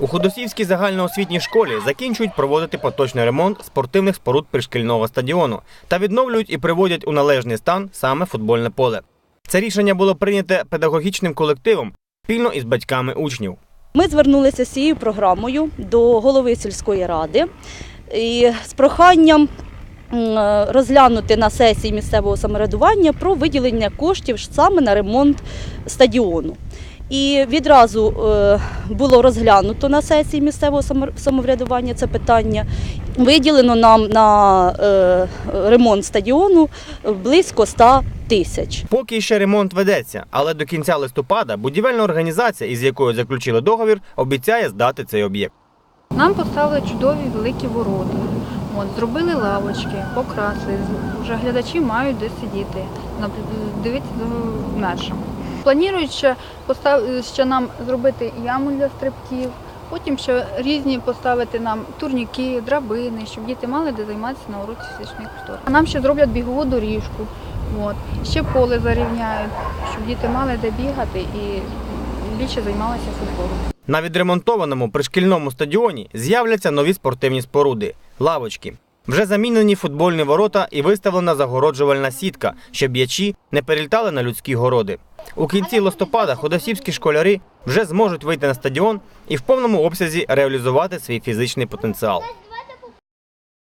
У Ходосівській загальноосвітній школі закінчують проводити поточний ремонт спортивних споруд пришкільного стадіону та відновлюють і приводять у належний стан саме футбольне поле. Це рішення було прийняте педагогічним колективом спільно із батьками учнів. Ми звернулися з цією програмою до голови сільської ради і з проханням розглянути на сесії місцевого самоврядування про виділення коштів саме на ремонт стадіону. І відразу е, було розглянуто на сесії місцевого самоврядування це питання. Виділено нам на е, ремонт стадіону близько 100 тисяч. Поки ще ремонт ведеться, але до кінця листопада будівельна організація, із якою заключили договір, обіцяє здати цей об'єкт. Нам поставили чудові великі ворота. От, зробили лавочки, покрасили. Вже глядачі мають де сидіти, дивитися за м'ячем. Планують ще, постав... ще нам зробити яму для стрибків, потім ще різні поставити нам турніки, драбини, щоб діти мали де займатися на уроці фізичної культури. А нам ще зроблять бігову доріжку, от. ще поле зарівняють, щоб діти мали де бігати і більше займалися футболом. На відремонтованому пришкільному стадіоні з'являться нові спортивні споруди лавочки. Вже замінені футбольні ворота і виставлена загороджувальна сітка, щоб ячі не перелітали на людські городи. У кінці листопада ходосівські школяри вже зможуть вийти на стадіон і в повному обсязі реалізувати свій фізичний потенціал.